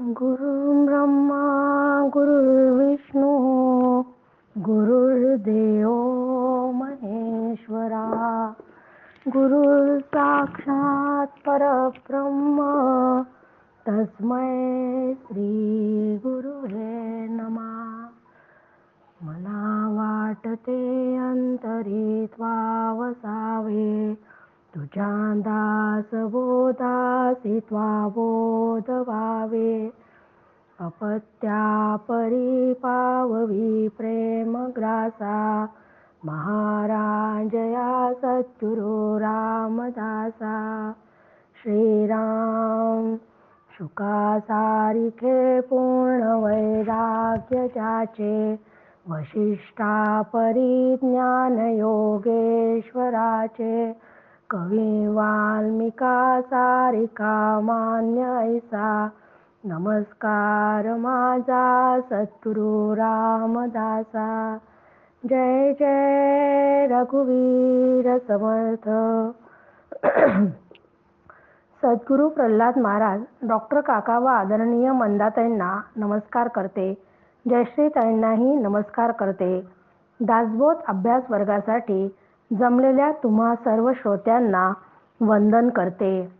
गुरुर्ब्रह्मा गुरुर्विष्णू गुरुर्देव महेश्वरा गुरुर् साक्षात परब्रह्म तस्मै श्री गुरुहे नमा. मला वाटते अंतरी त्वावसावे तुझ्या दास बोधासी त्वा बोध व्हावे अपत्या परी पाववी प्रेम ग्रासा महाराजया सद्गुरु रामदासा। श्रीराम शुका सारिखे पूर्ण वैराग्य ज्याचे वशिष्ठा परिज्ञान योगेश्वराचे कवी वाल्मिका सारिका मान्य ऐसा. नमस्कार माझा सद्गुरु रामदासा. जय जय रघुवीर समर्थ. सद्गुरू प्रल्हाद महाराज डॉक्टर काका व आदरणीय मंदाताईंना नमस्कार करते. जयश्रीताईंनाही नमस्कार करते. दासबोध अभ्यास वर्गासाठी जमलेल्या तुम्हा सर्व श्रोत्यांना वंदन करते.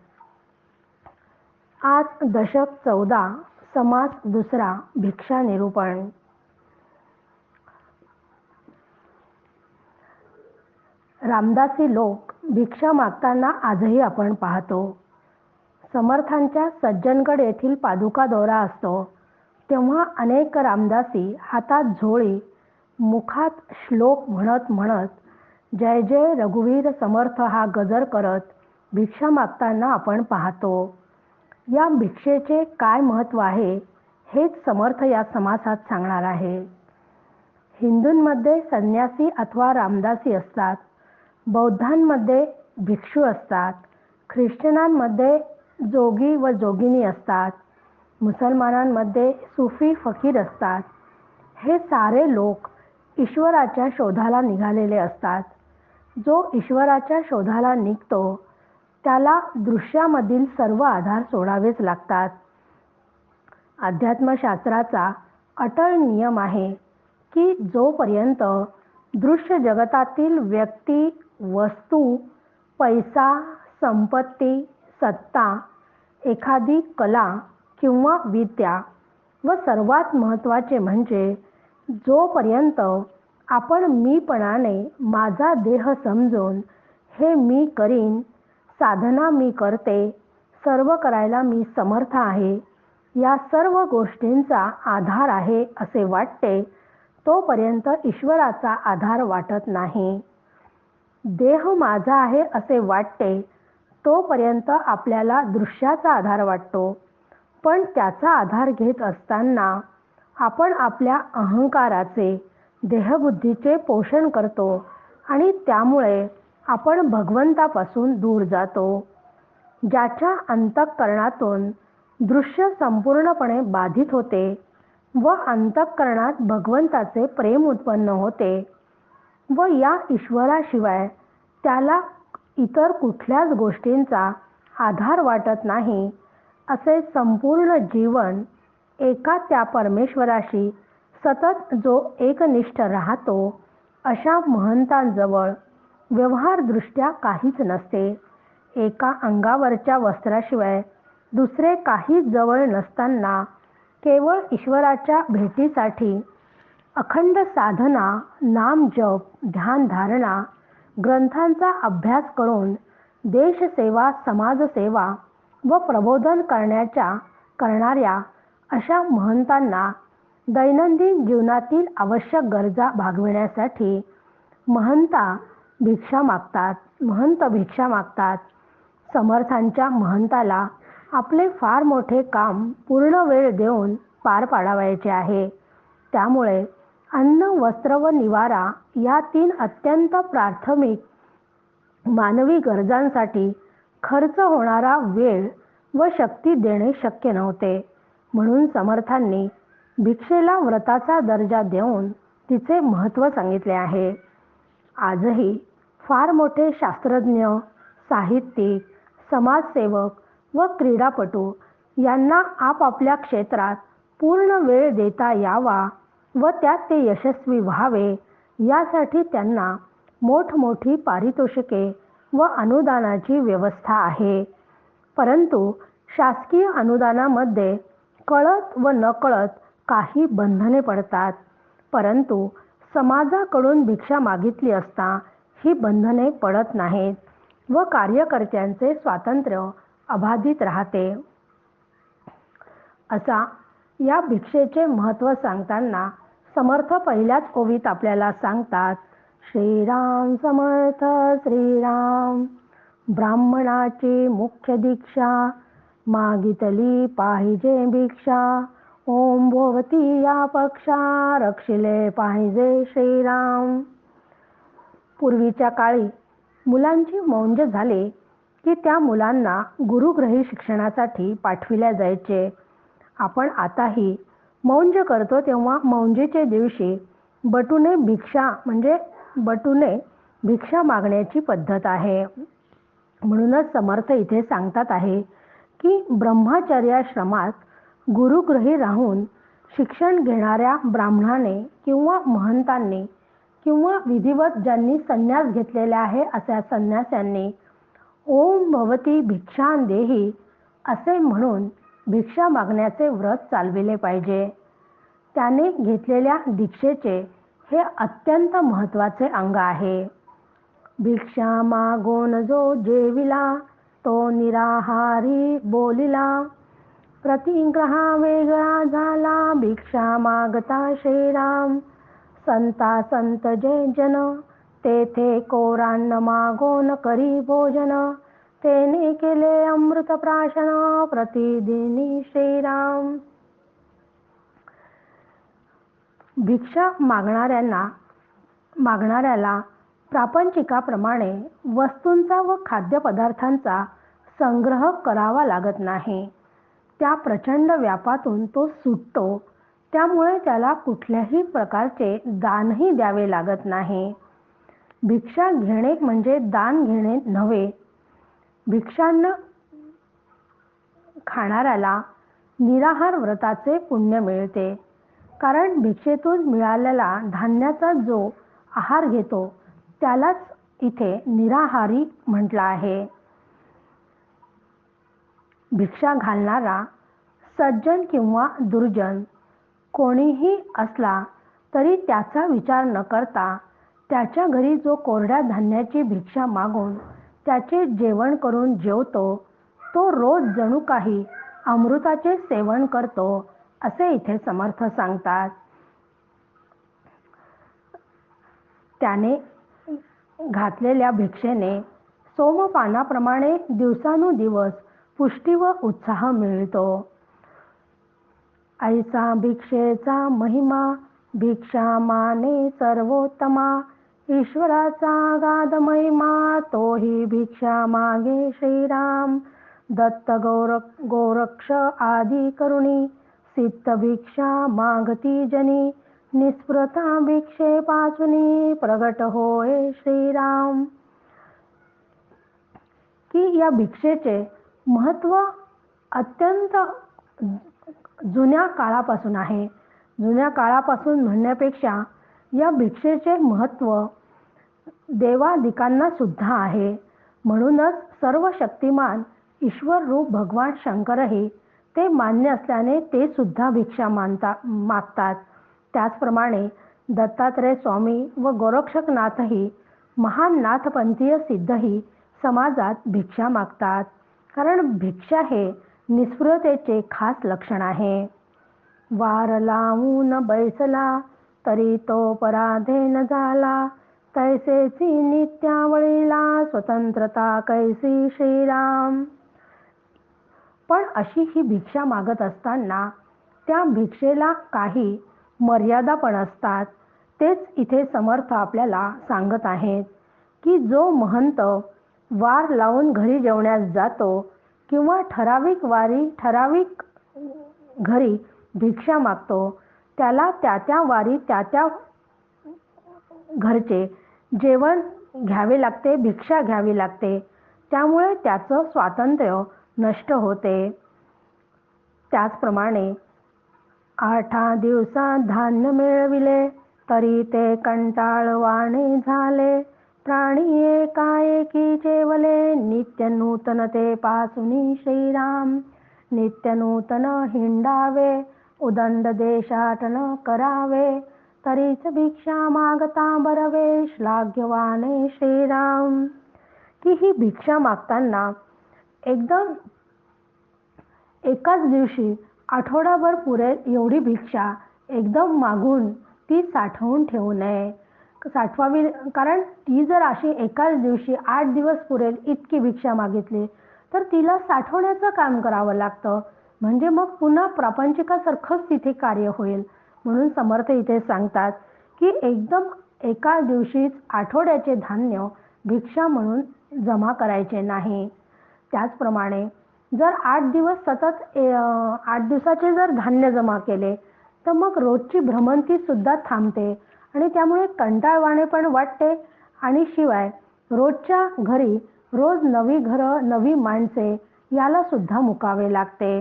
आज दशक चौदा समास दुसरा भिक्षा निरूपण. रामदासी लोक भिक्षा मागताना आजही आपण पाहतो. समर्थांच्या सज्जनगड येथील पादुका दौरा असतो. तेव्हा अनेक रामदासी हातात झोळी मुखात श्लोक म्हणत म्हणत जय जय रघुवीर समर्थ हा गजर करत भिक्षा मागताना आपण पाहतो. या भिक्षेचे काय महत्त्व आहे हेच समर्थ या समासात सांगणार आहे. हिंदूंमध्ये संन्यासी अथवा रामदासी असतात बौद्धांमध्ये भिक्षू असतात ख्रिश्चनांमध्ये जोगी व जोगिनी असतात मुसलमानांमध्ये सुफी फकीर असतात. हे सारे लोक ईश्वराच्या शोधाला निघालेले असतात. जो ईश्वराच्या शोधाला निघतो त्याला दृश्यामधील सर्व आधार सोडावेच लागतात. अध्यात्मशास्त्राचा अटळ नियम आहे की जोपर्यंत दृश्य जगतातील व्यक्ती वस्तू पैसा संपत्ती सत्ता एखादी कला किंवा विद्या व सर्वात महत्त्वाचे म्हणजे जोपर्यंत आपण मीपणाने माझा देह समजून हे मी करीन साधना मी करते सर्व करायला मी समर्थ आहे. या सर्व गोष्टींचा आधार आहे असे वाटते तोपर्यंत ईश्वराचा आधार वाटत नाही. देह माझा आहे असे वाटते तोपर्यंत आपल्याला दृश्याचा आधार वाटतो. पण त्याचा आधार घेत असताना आपण आपल्या अहंकाराचे देहबुद्धीचे पोषण करतो आणि त्यामुळे आपण भगवंतापासून दूर जातो. ज्याच्या अंतःकरणातून दृश्य संपूर्णपणे बाधित होते व अंतःकरणात भगवंताचे प्रेम उत्पन्न होते व या ईश्वराशिवाय त्याला इतर कुठल्याच गोष्टींचा आधार वाटत नाही असे संपूर्ण जीवन एका त्या परमेश्वराशी सतत जो एकनिष्ठ राहतो अशा महंतांजवळ व्यवहारदृष्ट्या काहीच नसते. एका अंगावरच्या वस्त्राशिवाय दुसरे काही जवळ नसताना केवळ ईश्वराच्या भेटीसाठी अखंड साधना नाम जप ग्रंथांचा अभ्यास करून देशसेवा समाजसेवा व प्रबोधन करण्याच्या करणाऱ्या अशा महंतांना दैनंदिन जीवनातील आवश्यक गरजा भागविण्यासाठी महंता भिक्षा मागतात. महंत भिक्षा मागतात. समर्थांच्या महंताला आपले फार मोठे काम पूर्ण वेळ देऊन पार पाडावायचे आहे. त्यामुळे अन्न वस्त्र व निवारा या तीन अत्यंत प्राथमिक मानवी गरजांसाठी खर्च होणारा वेळ व शक्ती देणे शक्य नव्हते. म्हणून समर्थांनी भिक्षेला व्रताचा दर्जा देऊन तिचे महत्त्व सांगितले आहे. आजही फार मोठे शास्त्रज्ञ साहित्यिक समाजसेवक व क्रीडापटू यांना आपापल्या क्षेत्रात पूर्ण वेळ देता यावा व त्यात ते यशस्वी व्हावे यासाठी त्यांना मोठमोठी पारितोषिके व अनुदानाची व्यवस्था आहे. परंतु शासकीय अनुदानामध्ये कळत व नकळत काही बंधने पडतात. परंतु समाजाकडून भिक्षा मागितली असता ही बंधने पडत नाहीत व कार्यकर्त्यांचे स्वातंत्र्य अबाधित राहते. असा या भिक्षेचे महत्त्व सांगताना समर्थ पहिल्याच ओवीत आपल्याला सांगतात श्रीराम समर्थ श्रीराम. ब्राह्मणाची मुख्य दीक्षा मागितली पाहिजे भिक्षा. ओम भोवती या पक्षा रक्षिले पाहिजे श्रीराम. पूर्वीच्या काळी मुलांची मौंज झाले की त्या मुलांना गुरुग्रही शिक्षणासाठी पाठविल्या जायचे. आपण आताही मौंज करतो तेव्हा मौंजेच्या दिवशी बटूने भिक्षा म्हणजे बटूने भिक्षा मागण्याची पद्धत आहे. म्हणूनच समर्थ इथे सांगतात आहे की ब्रह्मचर्याश्रमात गुरुगृही राहून शिक्षण घेणाऱ्या ब्राह्मणाने किंवा महंतांनी किंवा विधिवत ज्यांनी संन्यास घेतलेला आहे अशा संन्यासांनी ओम भवती भिक्षा देही असे म्हणून भिक्षा मागण्याचे व्रत चालविले पाहिजे. त्याने घेतलेल्या दीक्षेचे हे अत्यंत महत्त्वाचे अंग आहे. भिक्षा मागोन जो जेविला तो निराहारी बोलिला. प्रतिग्रहा वेगळा झाला भिक्षा मागता श्रीराम संता संत जय जन तेथे कोरान्न मागोन करी भोजन। तेने केले अमृत प्राशन प्रतिदिनी श्रीराम। भिक्षा मागणाऱ्यांना मागणाऱ्याला प्रापंचिकाप्रमाणे वस्तूंचा व खाद्यपदार्थांचा संग्रह करावा लागत नाही. त्या प्रचंड व्यापातून तो सुटतो. त्यामुळे त्याला कुठल्याही प्रकारचे दानही द्यावे लागत नाही. भिक्षा घेणे म्हणजे दान घेणे नव्हे. भिक्षान्न खाणाऱ्याला निराहार व्रताचे पुण्य मिळते. कारण भिक्षेतून मिळालेला धान्याचा जो आहार घेतो त्यालाच इथे निराहारी म्हटलं आहे. भिक्षा घालणारा सज्जन किंवा दुर्जन कोणीही असला तरी त्याचा विचार न करता त्याच्या घरी जो कोरड्या धान्याची भिक्षा मागून त्याचे जेवण करून जेवतो तो रोज जणू काही अमृताचे सेवन करतो असे इथे समर्थ सांगतात. त्याने घातलेल्या भिक्षेने सोमपानाप्रमाणे दिवसानुदिवस पुष्टी व उत्साह मिळतो. ऐसा भिक्षेचा महिमा भिक्षा माने सर्वोत्तमा. ईश्वराचा गाद महिमा तोही भिक्षा मागे श्रीराम. दत्त गौर गोरक्ष आदी करुणी सिद्ध भिक्षा मागती जनी. निस्पृता भिक्षे पाचुनी प्रगट होय श्रीराम. की या भिक्षेचे महत्त्व अत्यंत जुन्या काळापासून आहे. जुन्या काळापासून म्हणण्यापेक्षा या भिक्षेचे महत्त्व देवादिकांना सुद्धा आहे. म्हणूनच सर्व शक्तिमान ईश्वर रूप भगवान शंकरही ते मान्य असल्याने ते सुद्धा भिक्षा मानता मागतात. त्याचप्रमाणे दत्तात्रय स्वामी व गोरक्षकनाथही महान नाथपंथीय सिद्धही समाजात भिक्षा मागतात. कारण भिक्षा हे निस्पृहतेचे खास लक्षण आहे. वार लावून बैसला तरी तो पराधीन झाला. तैसेची नित्यावळीला स्वतंत्रता कैसी श्रीराम. पण अशी ही भिक्षा मागत असताना त्या भिक्षेला काही मर्यादा पण असतात. तेच इथे समर्थ आपल्याला सांगत आहेत की जो महंत वार लावून घरी जेवण्यास जातो किंवा ठराविक वारी ठराविक घरी भिक्षा मागतो. त्याला त्या त्या वारी त्या त्या घरचे जेवण घ्यावे लागते भिक्षा घ्यावी लागते. त्यामुळे त्याचं स्वातंत्र्य नष्ट होते. त्याचप्रमाणे आठा दिवसात धान्य मिळविले तरी ते कंटाळवाणे झाले. प्राणी एकाएकी जेवले नित्य नूतन ते पासुनी श्रीराम. नित्य नूतन हिंडावे उदंड देशाटन करावे तरीच भिक्षा मागता बरवे श्लाघ्यवाने श्रीराम. की ही भिक्षा मागताना एकदम एकाच दिवशी आठवडाभर पुरेल एवढी भिक्षा एकदम मागून ती साठवून ठेवू नये. साठवावी. कारण ती जर अशी एकाच दिवशी आठ दिवस पुरेल इतकी भिक्षा मागितली तर तिला साठवण्याचं काम करावं लागतं. म्हणजे मग पुन्हा प्रापंचिकासारखंच तिथे कार्य होईल. म्हणून समर्थ इथे सांगतात की एकदम एका दिवशीच आठवड्याचे धान्य भिक्षा म्हणून जमा करायचे नाही. त्याचप्रमाणे जर आठ दिवस सतत आठ दिवसाचे जर धान्य जमा केले तर मग रोजची भ्रमंती सुद्धा थांबते. आणि त्यामुळे कंटाळवाणे पण वाटते. आणि शिवाय रोजच्या घरी रोज नवी घरं नवी माणसे याला सुद्धा मुकावे लागते.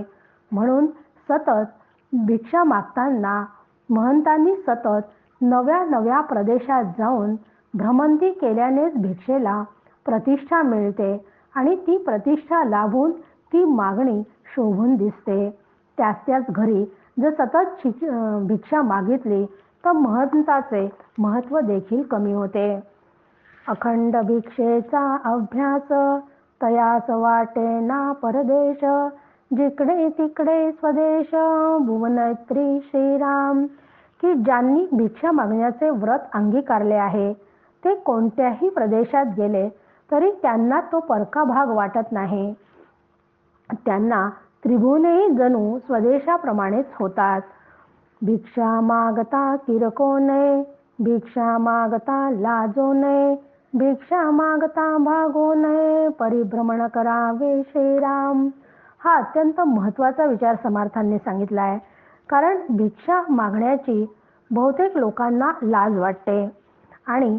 म्हणून सतत भिक्षा मागताना महंतांनी सतत नव्या नव्या प्रदेशात जाऊन भ्रमंती केल्यानेच भिक्षेला प्रतिष्ठा मिळते आणि ती प्रतिष्ठा लाभून ती मागणी शोभून दिसते. त्याच त्याच घरी जर सतत भिक्षा मागितली तर महंताचे महत्त्व देखील कमी होते. अखंड भिक्षेचा अभ्यास तयास वाटे ना परदेश जिकडे तिकडे स्वदेश भुवनत्री श्रीराम. की ज्यांनी भिक्षा मागण्याचे व्रत अंगीकारले आहे ते कोणत्याही प्रदेशात गेले तरी त्यांना तो परका भाग वाटत नाही. त्यांना त्रिभुवनेही जणू स्वदेशाप्रमाणेच होतात. भिक्षा मागता किरको नये भिक्षा मागता लाजो नये भिक्षा मागता भागो नये परिभ्रमण करावे श्रीराम. हा अत्यंत महत्त्वाचा विचार समर्थांनी सांगितला आहे कारण भिक्षा मागण्याची बहुतेक लोकांना लाज वाटते. आणि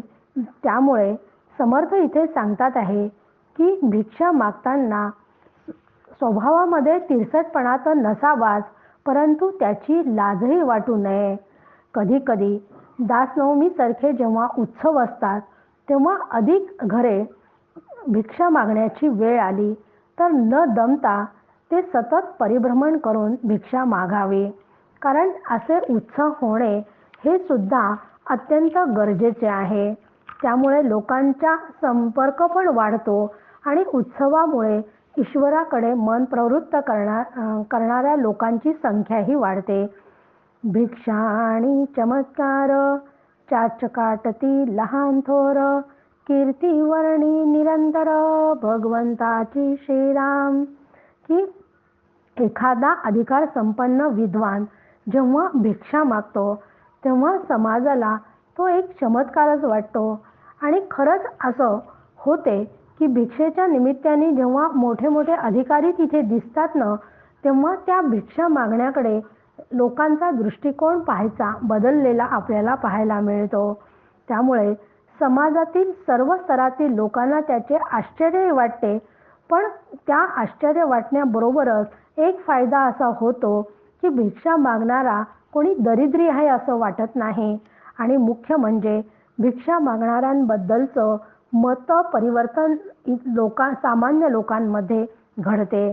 त्यामुळे समर्थ इथे सांगतात आहे की भिक्षा मागताना स्वभावामध्ये तिरसटपणा तर नसावाच परंतु त्याची लाजही वाटू नये. कधी कधी दासनवमीसारखे जेव्हा उत्सव असतात तेव्हा अधिक घरे भिक्षा मागण्याची वेळ आली तर न दमता ते सतत परिभ्रमण करून भिक्षा मागावी. कारण असे उत्सव होणे हे सुद्धा अत्यंत गरजेचे आहे. त्यामुळे लोकांचा संपर्क पण वाढतो आणि उत्सवामुळे ईश्वराकडे मन प्रवृत्त करणार करणाऱ्या लोकांची संख्याही वाढते. भिक्षा आणि चमत्कार चाचकाटती लहान थोर कीर्ती वर्णी निरंतर भगवंताची श्रीराम. की एखादा अधिकार संपन्न विद्वान जेव्हा भिक्षा मागतो तेव्हा समाजाला तो एक चमत्कारच वाटतो. आणि खरंच असं होते की भिक्षेच्या निमित्ताने जेव्हा मोठे मोठे अधिकारी तिथे दिसतात ना तेव्हा त्या भिक्षा मागण्याकडे लोकांचा दृष्टिकोन पाहायचा बदललेला आपल्याला पाहायला मिळतो. त्यामुळे समाजातील सर्व स्तरातील लोकांना त्याचे आश्चर्य वाटते. पण त्या आश्चर्य वाटण्याबरोबरच एक फायदा असा होतो की भिक्षा मागणारा कोणी दरिद्री आहे असं वाटत नाही. आणि मुख्य म्हणजे भिक्षा मागणाऱ्यांबद्दलचं मत परिवर्तन लोका सामान्य लोकांमध्ये घडते.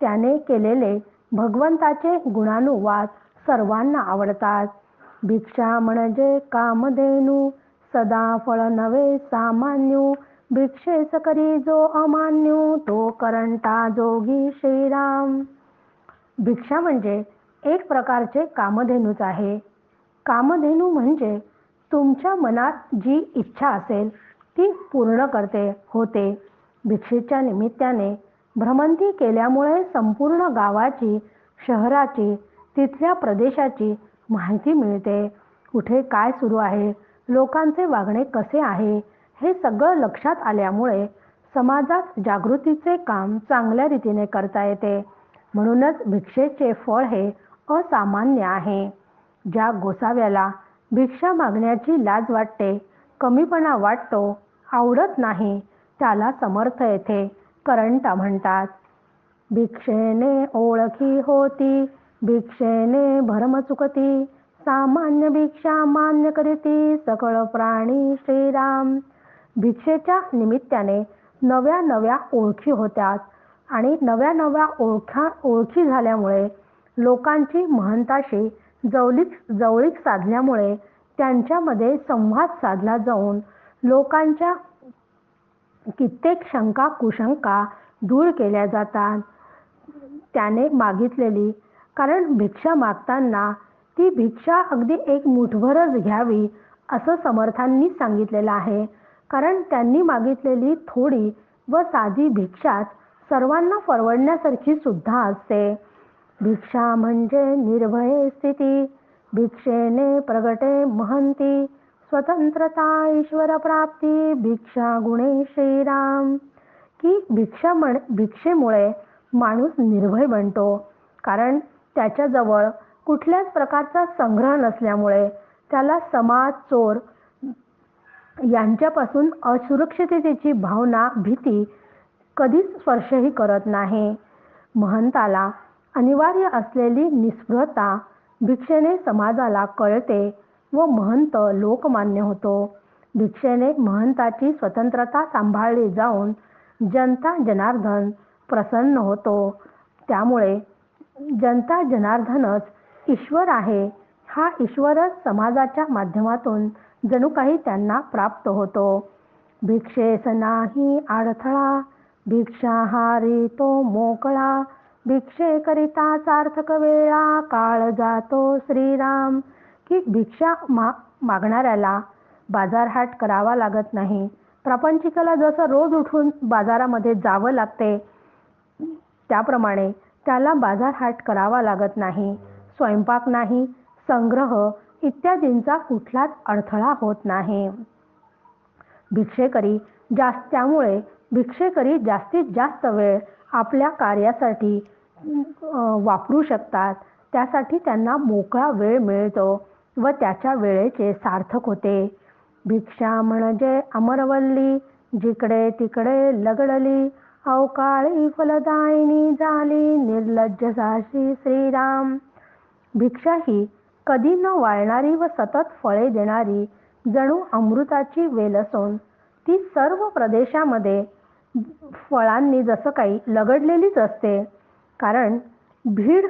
त्याने केलेले भगवंताचे गुणानुवाद सर्वांना आवडतात. भिक्षा म्हणजे कामधेनू सदा फळ नवे सामान्य. भिक्षेस करी जो अमान्यू तो करंटा जोगी श्रीराम. भिक्षा म्हणजे एक प्रकारचे कामधेनूच आहे. कामधेनू म्हणजे तुमच्या मनात जी इच्छा असेल ती पूर्ण करते होते. भिक्षेच्या निमित्ताने भ्रमंती केल्यामुळे संपूर्ण गावाची शहराची तिथल्या प्रदेशाची माहिती मिळते. कुठे काय सुरू आहे? लोकांचे वागणे कसे आहे? हे सगळं लक्षात आल्यामुळे समाजात जागृतीचे काम चांगल्या रीतीने करता येते. म्हणूनच भिक्षेचे फळ हे असामान्य आहे. ज्या गोसाव्याला भिक्षा मागण्याची लाज वाटते कमीपणा वाटतो आवडत नाही त्याला समर्थ येथे करंटा म्हणतात. भिक्षेने ओळखी होती भिक्षेने भरम चुकती सामान्य भिक्षा मान्य करीती सकळ प्राणी श्रीराम. भिक्षेच्या निमित्ताने नव्या नव्या ओळखी होत्यात आणि नव्या नव्या ओळखा ओळखी झाल्यामुळे लोकांची महंताशी जवळीक जवळीक साधल्यामुळे त्यांच्यामध्ये संवाद साधला जाऊन लोकांच्या कित्येक शंका कुशंका दूर केल्या जातात. त्याने मागितलेली कारण भिक्षा मागताना ती भिक्षा अगदी एक मुठभरच घ्यावी असं समर्थांनी सांगितलेलं आहे. कारण त्यांनी मागितलेली थोडी व साधी भिक्षाच सर्वांना परवडण्यासारखी सुद्धा असते. भिक्षा म्हणजे निर्भय स्थिती भिक्षेने प्रगटे महंती स्वतंत्रता ईश्वर प्राप्ती भिक्षा गुणे श्रीराम. की भिक्षा म्हण भिक्षेमुळे माणूस निर्भय बनतो. कारण त्याच्याजवळ कुठल्याच प्रकारचा संग्रह नसल्यामुळे त्याला समाज चोर यांच्यापासून असुरक्षिततेची भावना भीती कधीच स्पर्शही करत नाही. महंताला अनिवार्य असलेली निस्पृहता भिक्षेने समाजाला कळते. व महंत लोकमान्य होतो. भिक्षेने महंताची स्वतंत्रता सांभाळली जाऊन जनता जनार्दन प्रसन्न होतो. त्यामुळे जनता जनार्दनच ईश्वर आहे. हा ईश्वरच समाजाच्या माध्यमातून जणू काही त्यांना प्राप्त होतो. भिक्षेस नाही अडथळा भिक्षाहारी तो मोकळा. भिक्षेकरिता सार्थक वेळा काळ जातो श्रीराम. की भिक्षा मा मागणाऱ्याला बाजारहाट करावा लागत नाही. प्रापंचिकाला जसं रोज उठून बाजारामध्ये जावं लागते त्याप्रमाणे त्याला बाजारहाट करावा लागत नाही. स्वयंपाक नाही संग्रह इत्यादींचा कुठलाच अडथळा होत नाही. भिक्षेकरी जास्त त्यामुळे भिक्षेकरी जास्तीत जास्त वेळ आपल्या कार्यासाठी वापरू शकतात. त्यासाठी त्यांना मोकळा वेळ मिळतो. व त्याच्या वेळेचे सार्थक होते. भिक्षा म्हणजे अमरवल्ली जिकडे तिकडे लगडली अवकाळी फलदायिनी झाली निर्लज्ज साशी श्रीराम. भिक्षा ही कधी न वाळणारी व सतत फळे देणारी जणू अमृताची वेल असून ती सर्व प्रदेशामध्ये फळांनी जसं काही लगडलेलीच असते. कारण भीड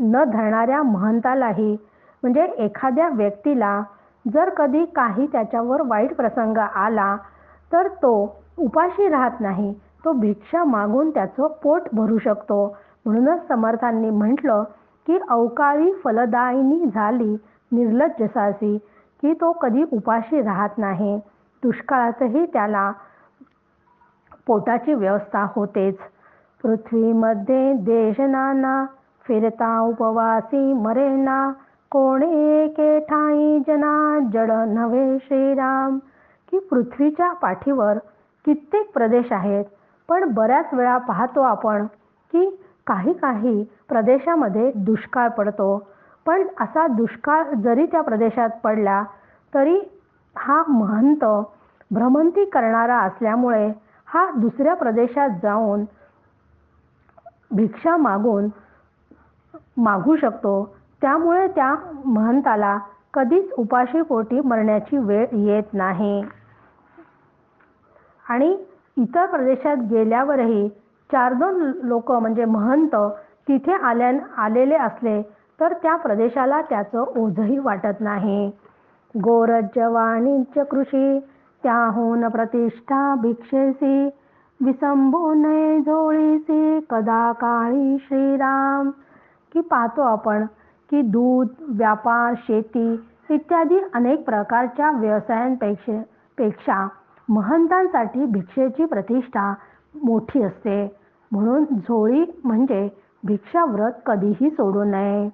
न धरणाऱ्या महंतालाही म्हणजे एखाद्या व्यक्तीला जर कधी काही त्याच्यावर वाईट प्रसंग आला तर तो उपाशी राहत नाही. तो भिक्षा मागून त्याचं पोट भरू शकतो. म्हणूनच समर्थांनी म्हटलं की अवकाळी फलदायिनी झाली निर्लज्जसासी की तो कधी उपाशी राहत नाही. दुष्काळातही त्याला पोटाची व्यवस्था होतेच. पृथ्वीमध्ये देश नाना फिरता उपवासी मरेना कोणे एके ठाई जना जड नव्हे श्रीराम? की पृथ्वीच्या पाठीवर कित्येक प्रदेश आहेत पण बऱ्याच वेळा पाहतो आपण की काही काही प्रदेशामध्ये दुष्काळ पडतो. पण असा दुष्काळ जरी त्या प्रदेशात पडला तरी हा महंत भ्रमंती करणारा असल्यामुळे हा दुसऱ्या प्रदेशात जाऊन भिक्षा मागून मागू शकतो. त्यामुळे त्या महंताला कधीच उपाशीपोटी मरण्याची वेळ येत नाही. आणि इतर प्रदेशात गेल्यावरही चार दोन लोक म्हणजे महंत तिथे आल्या आलेले असले तर त्या प्रदेशाला त्याचं ओझही वाटत नाही. गोरज वाणिज्य कृषी त्याहून प्रतिष्ठा भिक्षेसी विसंबो नये झोळीसी कदा काळी श्रीराम की पाहतो आपण की दूध व्यापार शेती इत्यादी अनेक प्रकारच्या व्यवसायांपेक्षा पेक्षा महंतांसाठी भिक्षेची प्रतिष्ठा मोठी असते. म्हणून झोळी म्हणजे भिक्षाव्रत कधीही सोडू नये.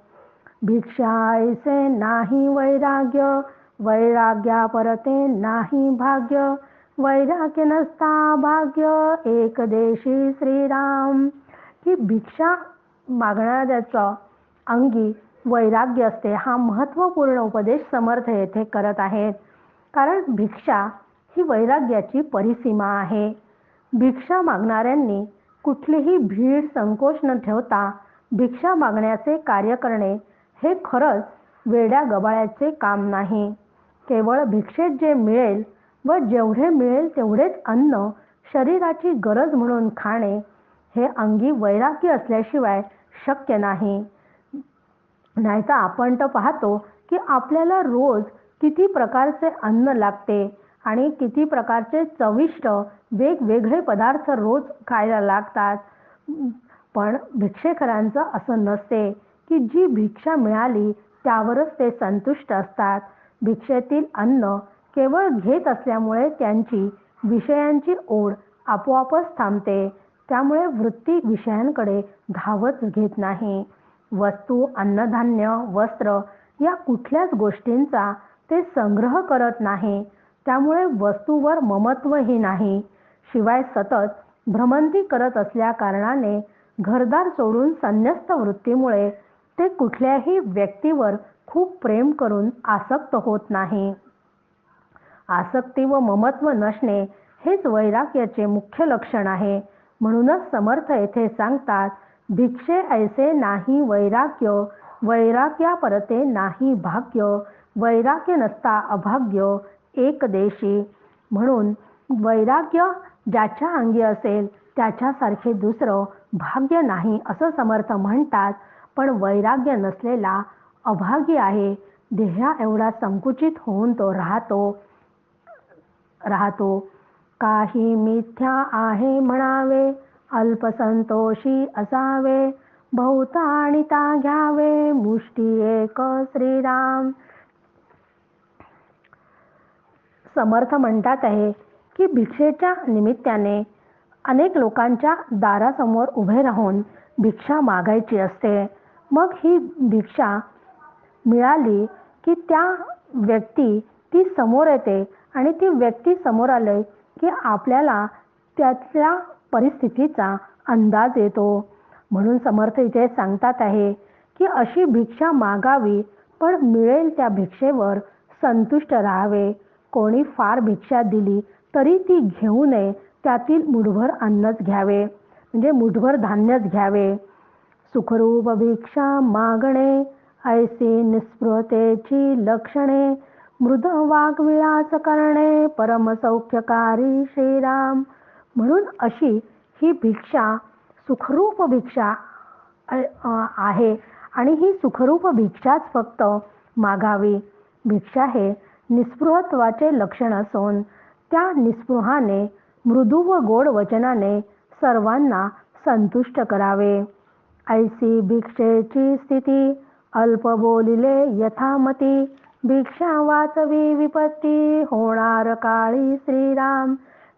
भिक्षा ऐसे नाही वैराग्य वैराग्या परते नाही भाग्य वैराग्य नसता भाग्य एक देशी श्रीराम. की भिक्षा मागणाऱ्याचं अंगी वैराग्य असते हा महत्त्वपूर्ण उपदेश समर्थ येथे करत आहेत कारण भिक्षा ही वैराग्याची परिसीमा आहे. भिक्षा मागणाऱ्यांनी कुठलीही भीड संकोच न ठेवता भिक्षा मागण्याचे कार्य करणे हे खरंच वेड्या गबाळ्याचे काम नाही. केवळ भिक्षेत जे मिळेल व जेवढे मिळेल तेवढेच अन्न शरीराची गरज म्हणून खाणे हे अंगी वैराग्य असल्याशिवाय शक्य नाही. नाहीतर आपण तर पाहतो की आपल्याला रोज किती प्रकारचे अन्न लागते आणि किती प्रकारचे चविष्ट वेगवेगळे पदार्थ रोज खायला लागतात. पण भिक्षेकरांचं असं नसते की जी भिक्षा मिळाली त्यावरच ते संतुष्ट असतात. भिक्षेतील अन्न केवळ घेत असल्यामुळे त्यांची विषयांची ओढ आपोआपच थांबते. त्यामुळे वृत्ती विषयांकडे धावच घेत नाही. वस्तू अन्नधान्य वस्त्र या कुठल्याच गोष्टींचा ते संग्रह करत नाही. त्यामुळे वस्तूवर ममत्वही नाही. शिवाय सतत भ्रमंती करत असल्या कारणाने घरदार सोडून संन्यस्त वृत्तीमुळे ते कुठल्याही व्यक्तीवर खूप प्रेम करून आसक्त होत नाही. आसक्ती व ममत्व नसणे हेच वैराग्याचे मुख्य लक्षण आहे. म्हणूनच समर्थ येथे सांगतात भिक्षे ऐसे नाही वैराग्य वैराग्या परते नाही भाग्य वैराग्य नसता अभाग्य एक देशी. म्हणून वैराग्य ज्याच्या अंगी असेल त्याच्यासारखे दुसरं भाग्य नाही असं समर्थ म्हणतात. पण वैराग्य नसलेला अभाग्य आहे देहा एवढा संकुचित होऊन तो राहतो राहतो. काही मिथ्या आहे म्हणावे. अल्पसंतोषी असावे बहुताणिता घ्यावे मुष्टी एक श्रीराम. समर्थ म्हणतात आहे की भिक्षेच्या निमित्ताने अनेक लोकांच्या दारासमोर उभे राहून भिक्षा मागायची असते. मग ही भिक्षा मिळाली की त्या व्यक्ती ती समोर येते आणि ती व्यक्ती समोर आले की आपल्याला त्यातल्या परिस्थितीचा अंदाज येतो. म्हणून समर्थ इथे सांगतात आहे की अशी भिक्षा मागावी पण मिळेल त्या भिक्षेवर संतुष्ट राहावे. कोणी फार भिक्षा दिली तरी ती घेऊ नये त्यातील मुठभर अन्नच घ्यावे म्हणजे मुठभर धान्यच घ्यावे. सुखरूप भिक्षा मागणे ऐसे निस्पृहतेची लक्षणे मृद वाग्विलास करणे परमसौख्यकारी श्रीराम. म्हणून अशी ही भिक्षा सुखरूप भिक्षा आहे. आणि ही सुखरूप भिक्षाच फक्त मागावी. भिक्षा हे निस्पृहत्वाचे लक्षण असून त्या निस्पृहाने मृदू व गोड वचनाने सर्वांना संतुष्ट करावे. ऐसी भिक्षेची स्थिती अल्प बोलिले यथामती. भिक्षा वाचवी विपत्ती होणार काळी श्रीराम.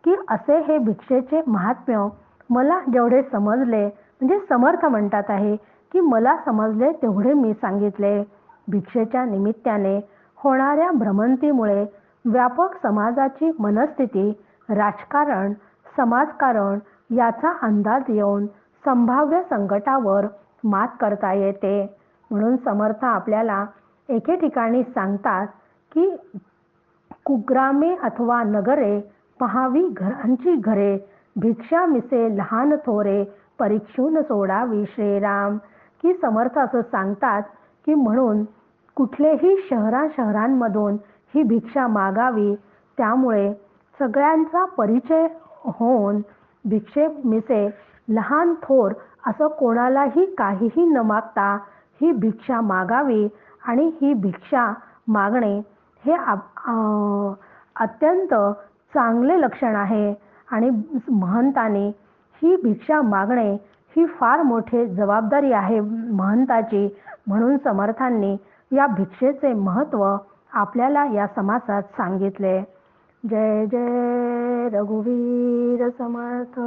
की असे हे भिक्षेचे महात्म्य मला जेवढे समजले म्हणजे समर्थ म्हणतात आहे की मला समजले तेवढे मी सांगितले. भिक्षेच्या निमित्ताने होणाऱ्या भ्रमंतीमुळे व्यापक समाजाची मनस्थिती राजकारण समाजकारण याचा अंदाज येऊन संभाव्य संकटावर मात करता येते. म्हणून समर्थ आपल्याला एके ठिकाणी सांगतात की कुग्रामे अथवा नगरे पहावी घरांची घरे. भिक्षा मिसे लहान थोरे. परीक्षून सोडावी श्रीराम. की समर्थ असं सांगतात की म्हणून कुठलेही शहरा शहरांमधून ही भिक्षा मागावी. त्यामुळे सगळ्यांचा परिचय होऊन भिक्षे मिसे लहान थोर असं कोणालाही काहीही न मागता ही भिक्षा मागावी. आणि ही भिक्षा मागणे हे अत्यंत चांगले लक्षण आहे आणि महंताने ही भिक्षा मागणे ही फार मोठी जबाबदारी आहे महंताची. म्हणून समर्थांनी या भिक्षेचे महत्त्व आपल्याला या समासात सांगितले. जय जय रघुवीर समर्थ.